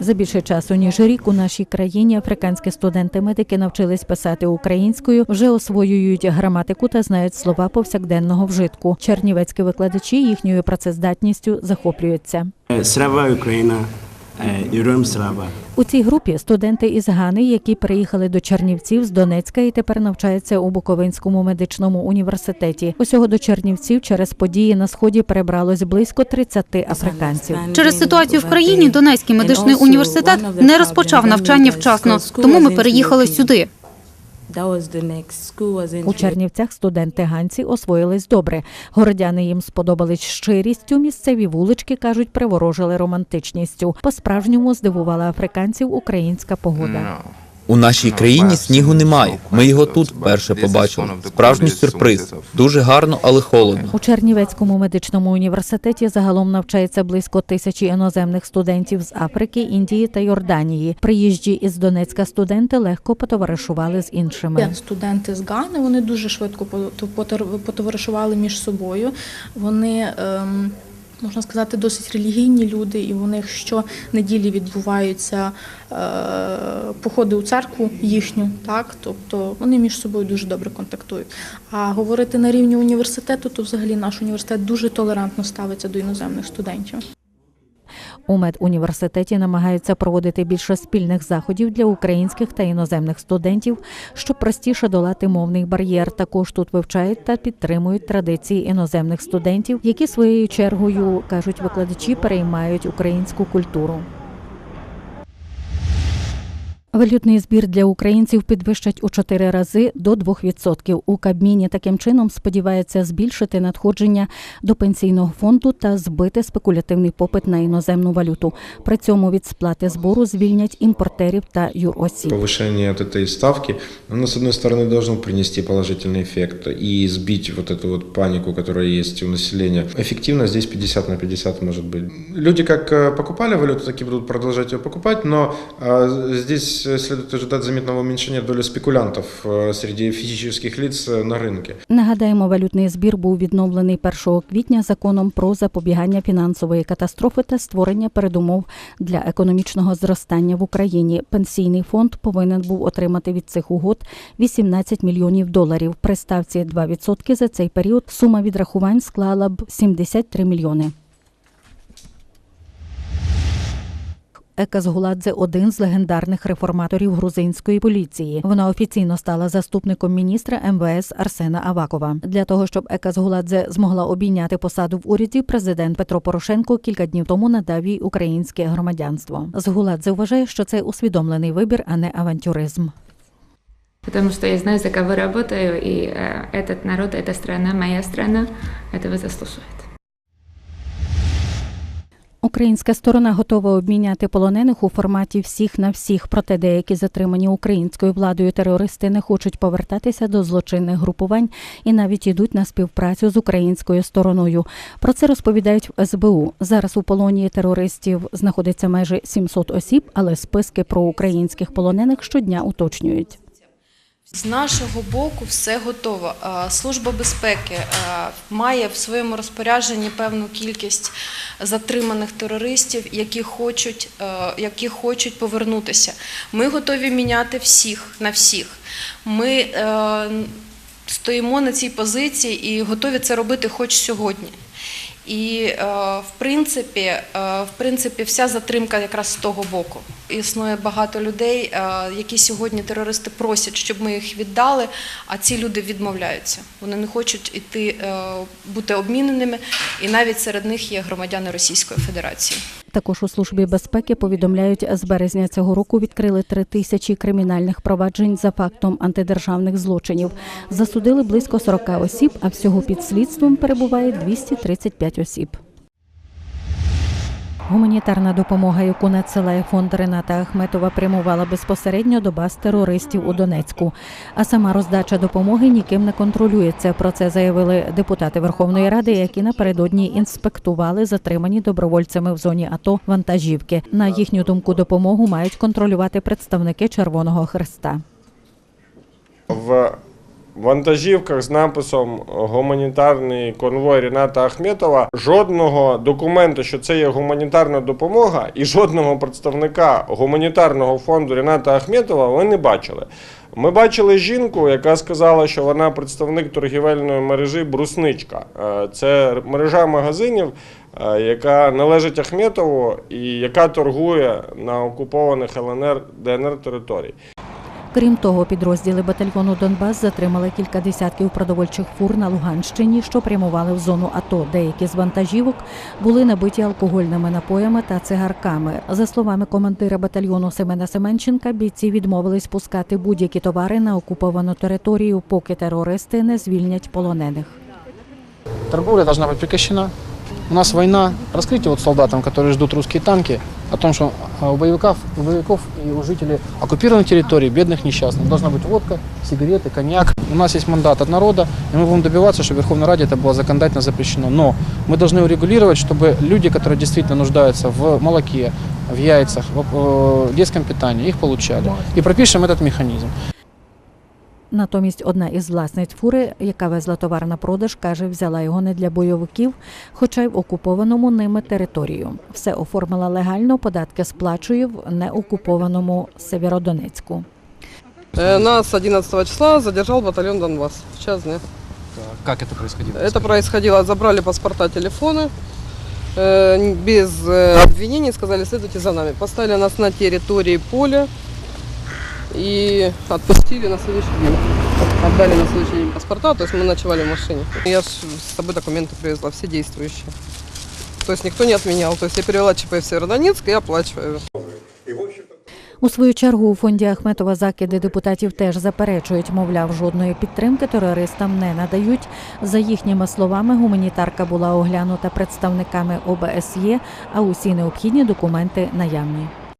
За більше часу ніж рік у нашій країні африканські студенти-медики навчились писати українською, вже освоюють граматику та знають слова повсякденного вжитку. Чернівецькі викладачі їхньою працездатністю захоплюються. Срава Слава Україна, е, героям слава. У цій групі студенти із Гани, які приїхали до Чернівців з Донецька і тепер навчаються у Буковинському медичному університеті. Усього до Чернівців через події на сході перебралось близько 30 африканців. Через ситуацію в країні Донецький медичний університет не розпочав навчання вчасно, тому ми переїхали сюди. У Чернівцях студенти ганці освоїлись добре. Городяни їм сподобались щирістю. Місцеві вулички кажуть, приворожили романтичністю. По справжньому здивувала африканців українська погода. У нашій країні снігу немає. Ми його тут вперше побачили. Справжній сюрприз. Дуже гарно, але холодно. У Чернівецькому медичному університеті загалом навчається близько тисячі іноземних студентів з Африки, Індії та Йорданії. Приїжджі із Донецька студенти легко потоваришували з іншими. Студенти з Гани вони дуже швидко пото- потоваришували між собою. Вони, ем, можна сказати, досить релігійні люди, і у них щонеділі відбуваються е, походи у церкву їхню, так тобто вони між собою дуже добре контактують. А говорити на рівні університету, то взагалі наш університет дуже толерантно ставиться до іноземних студентів. У медуніверситеті намагаються проводити більше спільних заходів для українських та іноземних студентів, щоб простіше долати мовний бар'єр. Також тут вивчають та підтримують традиції іноземних студентів, які своєю чергою кажуть викладачі переймають українську культуру. Валютний збір для українців підвищать у чотири рази до 2%. У Кабміні таким чином сподівається збільшити надходження до пенсійного фонду та збити спекулятивний попит на іноземну валюту. При цьому від сплати збору звільнять імпортерів та юросіб. Повышение от этой ставки, оно, с одной стороны, должно принести положительный эффект и сбить вот эту вот панику, которая есть у населения. Эффективно здесь 50 на 50 может быть. Люди как э, покупали валюту, так и будут продолжать ее покупать, но э, здесь э, следует ожидать заметного уменьшения доли спекулянтов э, среди физических лиц э, на рынке. Нагадаємо, валютний збір був відновлений 1 квітня законом про запобігання фінансової катастрофи та створення передумов для економічного зростання в Україні. Пенсійний фонд повинен був отримати від цих угод 18 мільйонів доларів. При ставці 2% за цей період сума відрахувань склала б 73 мільйони. Ека Згуладзе – один з легендарних реформаторів грузинської поліції. Вона офіційно стала заступником міністра МВС Арсена Авакова. Для того щоб Ека Згуладзе змогла обійняти посаду в уряді, президент Петро Порошенко кілька днів тому надав їй українське громадянство. Згуладзе вважає, що це усвідомлений вибір, а не авантюризм. Потому что я знаю, за кого работаю, и э, этот народ, эта страна, моя страна этого заслуживает. Українська сторона готова обміняти полонених у форматі всіх на всіх. Проте деякі затримані українською владою терористи не хочуть повертатися до злочинних групувань і навіть йдуть на співпрацю з українською стороною. Про це розповідають в СБУ. Зараз у полоні терористів знаходиться майже 700 осіб, але списки про українських полонених щодня уточнюють. З нашого боку все готово. Е, Служба безпеки е, має в своєму розпорядженні певну кількість затриманих терористів, які хочуть, е, які хочуть повернутися. Ми готові міняти всіх на всіх. Ми стоїмо на цій позиції і готові це робити хоч сьогодні. І в принципі, в принципі, вся затримка якраз з того боку. Існує багато людей, е, які сьогодні терористи просять, щоб ми їх віддали, а ці люди відмовляються. Вони не хочуть іти е, бути обміненими, і навіть серед них є громадяни Російської Федерації. Також у службі безпеки повідомляють, з березня цього року відкрили три тисячі кримінальних проваджень за фактом антидержавних злочинів. Засудили близько 40 осіб, а всього під слідством перебуває 235 осіб. Гуманітарна допомога, яку надсилає фонд Рената Ахметова, прямувала безпосередньо до баз терористів у Донецьку. А сама роздача допомоги ніким не контролюється. Про це заявили депутати Верховної Ради, які напередодні інспектували затримані добровольцями в зоні АТО вантажівки. На їхню думку, допомогу мають контролювати представники Червоного Хреста. В вантажівках з написом гуманітарний конвой Ріната Ахметова жодного документу, що це є гуманітарна допомога, і жодного представника гуманітарного фонду Ріната Ахметова ви не бачили. Ми бачили жінку, яка сказала, що вона представник торгівельної мережі Брусничка. Е, Це мережа магазинів, е, яка належить Ахметову і яка торгує на окупованих ЛНР ДНР територій. Крім того, підрозділи батальйону Донбас затримали кілька десятків продовольчих фур на Луганщині, що прямували в зону АТО. Деякі з вантажівок були набиті алкогольними напоями та цигарками. За словами командира батальйону Семена Семенченка, бійці відмовились пускати будь-які товари на окуповану територію, поки терористи не звільнять полонених. Торговля должна быть прекращена. У нас война. Раскрытие вот солдатам, которые ждут русские танки, о том, что а, у боевиков, у боевиков и у жителей оккупированных территорий, бедных, несчастных, должна быть водка, сигареты, коньяк. У нас есть мандат от народа, и мы будем добиваться, чтобы в Верховной Раде это было законодательно запрещено. Но мы должны урегулировать, чтобы люди, которые действительно нуждаются в молоке, в яйцах, в э, детском питании, их получали. И пропишем этот механизм. Натомість одна із власниць фури, яка везла товар на продаж, каже, взяла його не для бойовиків, хоча й в окупованому ними територію. Все оформила легально, податки сплачує в неокупованому Северодонецьку. Э, Нас 11 числа задержал батальон Донбасс в час дня. Как это происходило? Это происходило, забрали паспорта, телефоны, э, без э, обвинений, сказали, следуйте за нами. Поставили нас на территории поля и отпустили на следующий день. Отдали на следующий день паспорта, то есть мы ночевали в машине. Я ж с собой документы привезла, все действующие. То есть никто не отменял. То есть я перевела ЧП в Северодонецк и оплачиваю. У свою чергу у фонді Ахметова закиди депутатів теж заперечують, мовляв, жодної підтримки терористам не надають. За їхніми словами, гуманітарка була оглянута представниками ОБСЄ, а усі необхідні документи наявні.